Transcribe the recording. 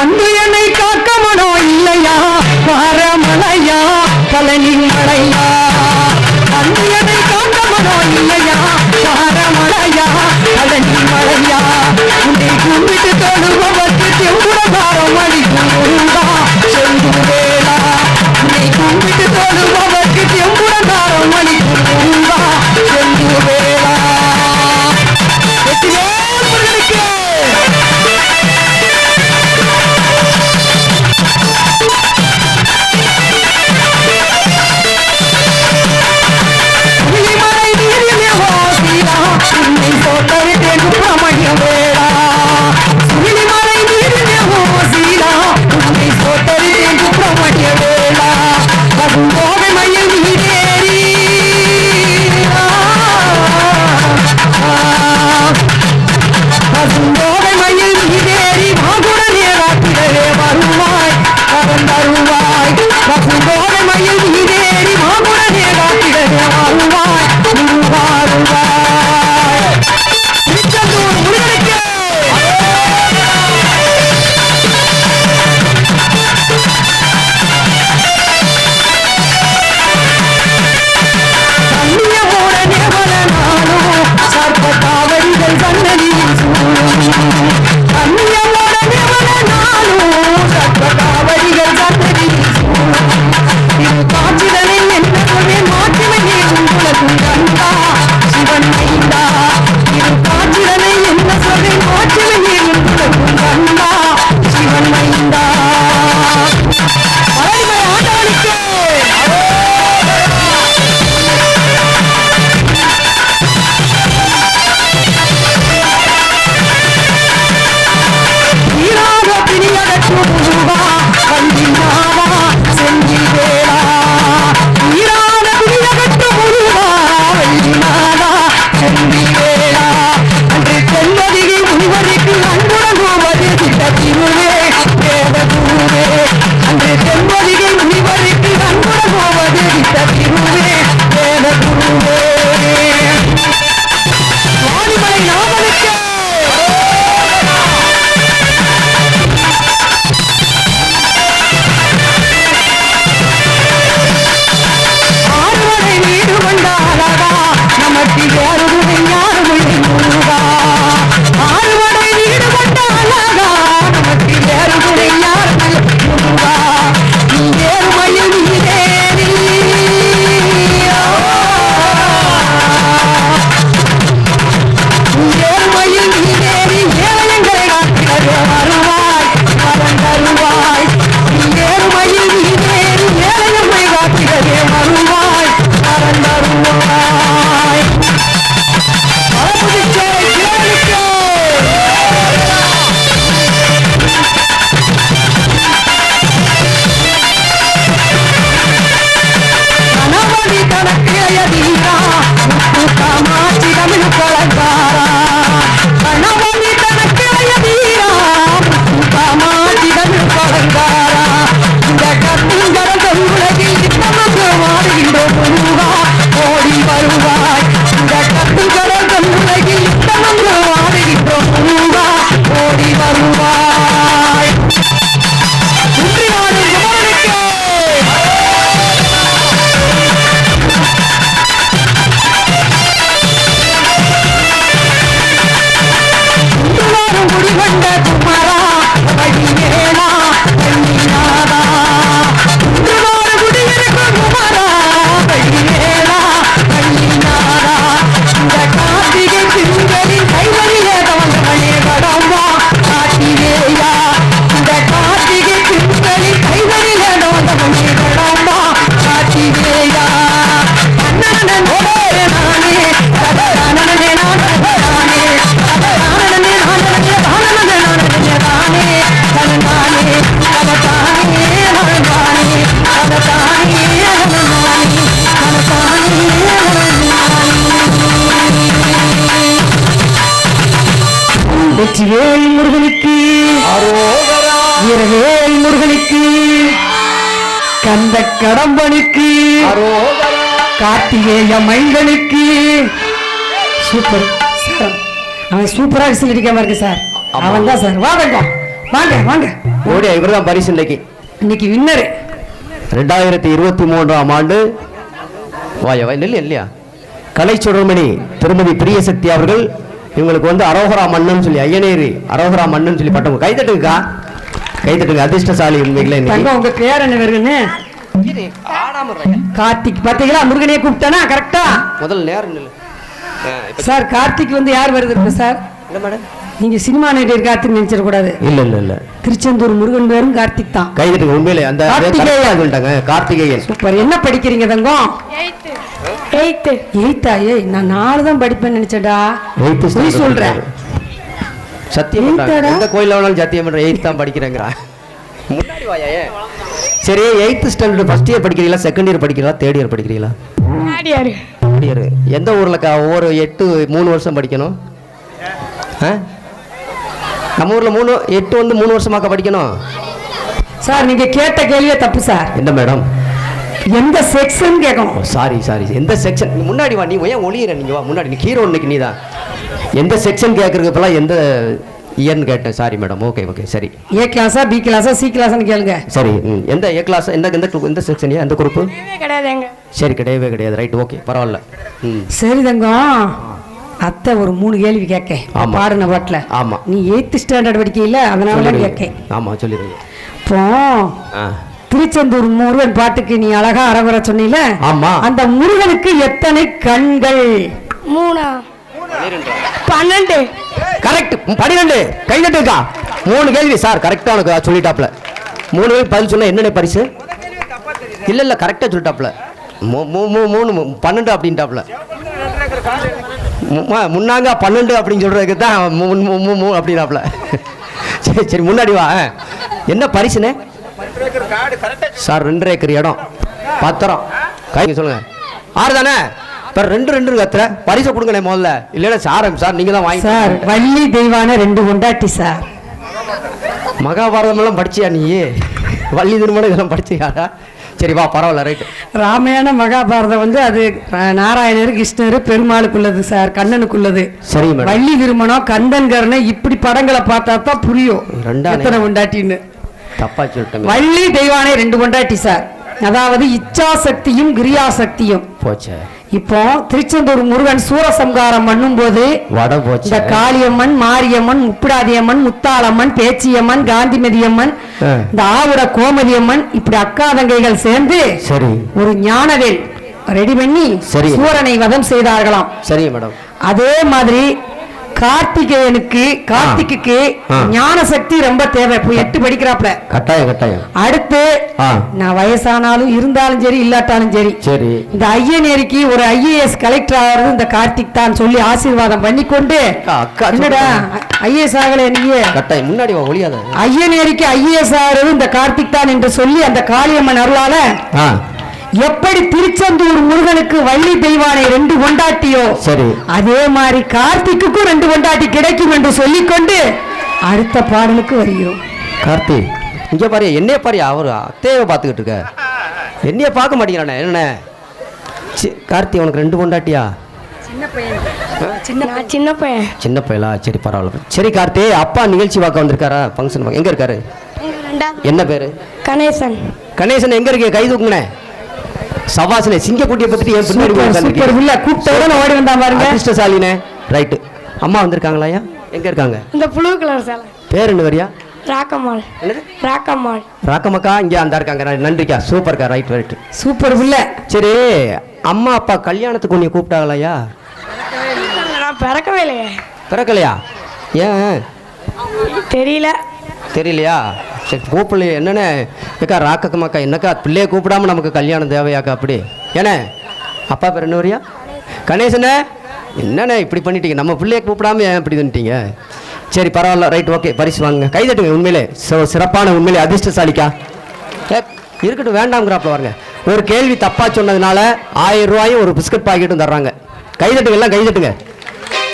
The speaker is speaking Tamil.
வந்து என்னை காக்கமனோ இல்லையா? பாரமலையா பழனி மலையா வெற்றிவேல் முருகனுக்கு. இரவேல் முருகனுக்கு. கந்த கடம்பனுக்கு. கார்த்திகேய மைந்தனுக்கு. சூப்பர். சார் அவன் சூப்பரா விசில் அடிக்காம இருக்கு சார். அவன் தான் சார். வாங்க வாங்க வாங்க. ஓடி இவர்தான் பரிசு இன்னைக்கு. இன்னைக்கு வின்னரு. ரெண்டாயிரத்தி இருபத்தி மூன்றாம் ஆண்டு. வாயா இல்லையா கலை சுடர்மணி திருமதி பிரியசக்தி அவர்கள் இவங்களுக்கு வந்து அரோகரா மன்னன் சொல்லி ஐயனேரி அரோகரா மன்னன் சொல்லி பட்டம் கைதட்டுங்கக்கா. கைதட்டுங்க அதிர்ஷ்டசாலி உண்மைகளே உங்க பேர் என்ன வருதுன்னு கார்த்திக். பாத்தீங்களா முருகனே கூப்பிட்டானா? கரெக்டா முதல் நேரம் சார் கார்த்திக் வந்து யார் வருது சார்? இல்ல மேடம். நீங்க சினிமா நடிகர் கார்த்திக் நினைச்சிட கூடாது. இல்ல இல்ல இல்ல. திருச்செந்தூர் முருகன் பேரும் கார்த்திக் தான். கைதட்டுங்க உண்மையிலே அந்த கார்த்திகேயன். கார்த்திகேயன். சூப்பர். என்ன படிக்கிறீங்க தங்கம்? எயித்து எயித்தா ஏய் நான் நாலு தான் படிப்பேன்னு நினைச்சடா எயித்து பொய் சொல்றேன் சத்தியம் பண்றாங்க. எந்த கோயில்ல வேணாலும் சத்தியம் பண்ற. எயித் தான் படிக்கிறேங்கிறா. முன்னாடி வாயா ஏன்? சரி எயித்து ஸ்டாண்டர்ட் ஃபர்ஸ்ட் இயர் படிக்கிறீங்களா? செகண்ட் இயர் படிக்கிறீங்களா? தேர்ட் இயர் படிக்கிறீங்களா? தேர்ட் இயர் எந்த ஊர்ல கா ஒவ்வொரு எட்டு மூணு வருஷம் படிக்கணும். ஆ? நம்ம ஊர்ல மூணு எட்டு வந்து மூணு வருஷமாக்கா படிக்கணும். சார் நீங்க கேட்ட கேள்வியே தப்பு சார். என்ன மேடம் எந்த செக்ஷன் கேட்கணும்? சாரி சாரி எந்த செக்ஷன் முன்னாடி வா நீ ஏன் ஒளியிற? நீங்க வா முன்னாடி. நீ ஹீரோ இன்னைக்கு நீ தான். எந்த செக்ஷன் கேட்கறதுக்கு இப்பெல்லாம் எந்த இயர்னு கேட்டேன். சாரி மேடம் ஓகே ஓகே சரி. ஏ கிளாஸா பி கிளாஸா சி கிளாஸ்னு கேளுங்க. சரி ம். எந்த ஏ கிளாஸ் எந்த எந்த எந்த செக்ஷனியா எந்த குரூப்பு கிடையாதுங்க. சரி கிடையவே கிடையாது. ரைட் ஓகே பரவாயில்ல. ம். சரி தங்கம். அத்தை ஒரு மூணு கேள்வி கேட்க. பாடுன பாட்டுல. ஆமா. நீ எயித்து ஸ்டாண்டர்ட் படிக்கல அதனால தான் கேட்க ஆமா சொல்லிடுங்க. இப்போ ஆ. திருச்செந்தூர் முருகன் பாட்டுக்கு நீ அழகா அரவர சொன்னீல? ஆமா. அந்த முருகனுக்கு எத்தனை கண்கள்? மூணா. பன்னெண்டு. கரெக்ட். பன்னிரெண்டு. கை தட்டுக்கா மூணு கேள்வி சார். கரெக்டா உனக்கு சொல்லிட்டாப்ல மூணு கேள்வி பதில் சொன்னா என்னென்ன பரிசு? இல்ல இல்ல கரெக்டா சொல்லிட்டாப்ல மூ- மூ- மூ- மூணு பன்னெண்டு அப்படின்ட்டாப்ல முன்னாங்க பன்னெண்டு அப்படின்னு சொல்றதுக்கு தான் மூ- மூ- மூ- மூ அப்படின்னாப்ல சரி சரி முன்னாடி வா. என்ன பரிசுனே சார் ரெண்டரை ஏக்கர் இடம். பத்திரம். கை சொல்லுங்க. ஆறு தானே? இப்போ ரெண்டு ரெண்டு கத்துற. பரிசை கொடுங்கண்ணே முதல்ல. இல்லைன்னா சார் சார் நீங்க தான் வாங்கி சார் வள்ளி தெய்வான ரெண்டு கொண்டாட்டி சார். மகாபாரதம் எல்லாம் படிச்சியா நீ? வள்ளி திருமணம் இதெல்லாம் படிச்சியாடா சரி வா பரவாயில்ல ரைட்டு. ராமாயண மகாபாரதம் வந்து அது நாராயணர் கிருஷ்ணர் பெருமாளுக்குள்ளது சார் கண்ணனுக்குள்ளது. சரி மேடம். வள்ளி திருமணம் கந்தன் கருணை இப்படி படங்களை பார்த்தா தான் புரியும். ரெண்டானே. எத்தனை கொண்டாட்டின்னு. தப்பா சொல்லிட்டேன் வள்ளி தெய்வானை ரெண்டு கொண்டாட்டி சார். அதாவது இச்சாசக்தியும் கிரியாசக்தியும். போச்சே. இப்போ திருச்செந்தூர் முருகன் சூரசம்காரம் பண்ணும்போது வடை போச்சு. இந்த காளியம்மன் மாரியம்மன் முப்பிடாதியம்மன் முத்தாளம்மன் பேச்சியம்மன் காந்திமதியம்மன். இந்த ஆவுட கோமதியம்மன் இப்படி அக்கா தங்கைகள் சேர்ந்து சரி. ஒரு ஞானவேல் ரெடி பண்ணி சரி. சூரனை வதம் செய்தார்களாம். சரிங்க மேடம். அதே மாதிரி கார்த்திகேயனுக்கு கார்த்திக்கு. ஞான சக்தி ரொம்ப தேவை. இப்போ எட்டு படிக்கிறாப்ல கட்டாயம் கட்டாயம். அடுத்து நான் வயசானாலும் இருந்தாலும் சரி இல்லாட்டாலும் சரி. சரி. இந்த ஐயனேரிக்கு ஒரு ஐஏஎஸ் கலெக்டர் ஆகிறது இந்த கார்த்திக் தான் சொல்லி ஆசீர்வாதம் பண்ணி கொண்டு என்னடா ஐஏஎஸ் ஆகல நீயே கட்டாயம் முன்னாடி ஒளியாத. ஐயனேரிக்கு ஐஏஎஸ் ஆகிறது இந்த கார்த்திக் தான் என்று சொல்லி அந்த காளியம்மன் அருளால எப்படி திருச்செந்தூர் முருகனுக்கு வள்ளி தெய்வானை ரெண்டு கொண்டாட்டியோ சரி. அதே மாதிரி கார்த்திக்குக்கும் ரெண்டு கொண்டாட்டி கிடைக்கும் என்று சொல்லிக்கொண்டு அடுத்த பாடலுக்கு வருகிறோம். கார்த்தி இங்க பாரு என்னைய பாரு அவர் அத்தையை பார்த்துக்கிட்டு இருக்க. என்னைய பார்க்க மாட்டேங்கிறானே என்ன கார்த்தி உனக்கு ரெண்டு பொண்டாட்டியா நான் சின்ன பையன். சின்ன பயலா? சரி பரவாயில்ல. சரி கார்த்தி அப்பா நிகழ்ச்சி பார்க்க வந்திருக்காரா? ஃபங்க்ஷன் பார்க்க எங்க இருக்காரு? என்ன பேரு? கணேசன். கணேசன் எங்க இருக்கு? கை தூக்குனே சவாசனே சிங்கக்குட்டியை பத்தி என் பின்னாடி சூப்பர் சூப்பர் உட்கார்ந்திருக்கீங்க. உள்ள கூப்பிட்ட உடனே ஓடி வந்தா பாருங்க. அதிர்ஷ்டசாலினே. ரைட்டு அம்மா வந்திருக்காங்களாயா எங்க இருக்காங்க? இந்த ப்ளூ கலர் சேலை. பேர் என்ன வரியா? ராக்கம்மாள். என்னது? ராக்கம்மாள். ராக்கமக்கா இங்கே அந்த இருக்காங்க. நன்றிக்கா. சூப்பர்க்கா ரைட் ரைட் சூப்பர் உள்ள சரி அம்மா அப்பா கல்யாணத்துக்கு உன்னை கூப்பிட்டாங்களாயா நான் பிறக்கவே இல்லையே. பிறக்கலையா? ஏன்? தெரியல. தெரியலையா? சரி கூப்பிடலையே. என்னண்ணே? ஏக்கா ராக்கக்கம்மாக்கா என்னக்கா? பிள்ளைய கூப்பிடாம நமக்கு கல்யாணம் தேவையாக்கா அப்படி? ஏண்ணே? அப்பா பேர் என்ன வரியா கணேசண்ணே? என்னண்ணே இப்படி பண்ணிட்டீங்க? நம்ம பிள்ளைய கூப்பிடாம ஏன் இப்படி பண்ணிட்டீங்க சரி பரவாயில்ல. ரைட் ஓகே பரிசு வாங்க கை தட்டுங்க உண்மையிலே. ஸோ சிறப்பான உண்மையிலே அதிர்ஷ்டசாலிக்கா. ஏ இருக்கட்டும் வேண்டாம்ங்கிறாப்பில் பாருங்க. ஒரு கேள்வி தப்பாக சொன்னதுனால ஆயிரம் ரூபாயும் ஒரு பிஸ்கட் பாக்கெட்டும் தர்றாங்க. கை தட்டுங்க எல்லாம் கை தட்டுங்க.